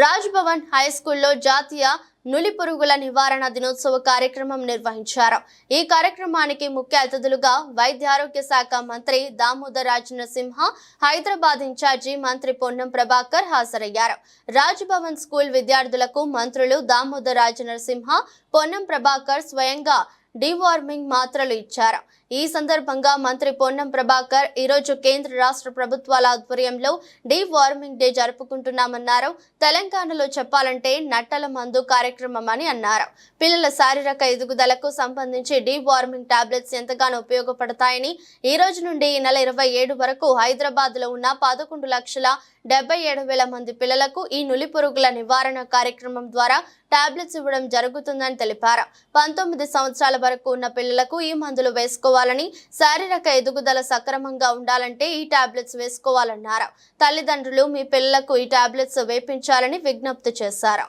Raj Bhavan high స్కూల్లో జాతీయ నులి పురుగుల నివారణ దినోత్సవ కార్యక్రమం నిర్వహించారు. ఈ కార్యక్రమానికి ముఖ్య అతిథులుగా వైద్య ఆరోగ్య శాఖ మంత్రి దామోదర్ రాజ్ నరసింహ హైదరాబాద్ ఇన్ఛార్జి మంత్రి పొన్నం ప్రభాకర్ హాజరయ్యారు. రాజ్ భవన్ స్కూల్ విద్యార్థులకు మంత్రులు దామోదర్ రాజ్ నరసింహ పొన్నం ప్రభాకర్ స్వయంగా డివార్మింగ్ మాత్రలు ఇచ్చారు. ఈ సందర్భంగా మంత్రి పొన్నం ప్రభాకర్ ఈరోజు కేంద్ర రాష్ట్ర ప్రభుత్వాల ఆధ్వర్యంలో డివార్మింగ్ డే జరుపుకుంటున్నామన్నారు. తెలంగాణలో చెప్పాలంటే నట్టల మందు కార్యక్రమం అని అన్నారు. పిల్లల శారీరక ఎదుగుదలకు సంబంధించి డివార్మింగ్ టాబ్లెట్స్ ఎంతగానో ఉపయోగపడతాయని ఈ రోజు నుండి ఈ నెల ఇరవై ఏడు వరకు హైదరాబాద్లో ఉన్న పదకొండు లక్షల డెబ్బై ఏడు వేల మంది పిల్లలకు ఈ నులి పురుగుల నివారణ కార్యక్రమం ద్వారా టాబ్లెట్స్ ఇవ్వడం జరుగుతుందని తెలిపారు. పంతొమ్మిది సంవత్సరాల వరకు ఉన్న పిల్లలకు ఈ మందులు వేసుకోవాలని శారీరక ఎదుగుదల సక్రమంగా ఉండాలంటే ఈ టాబ్లెట్స్ వేసుకోవాలన్నారు. తల్లిదండ్రులు మీ పిల్లలకు ఈ టాబ్లెట్స్ వేపించాలని విజ్ఞప్తి చేశారు.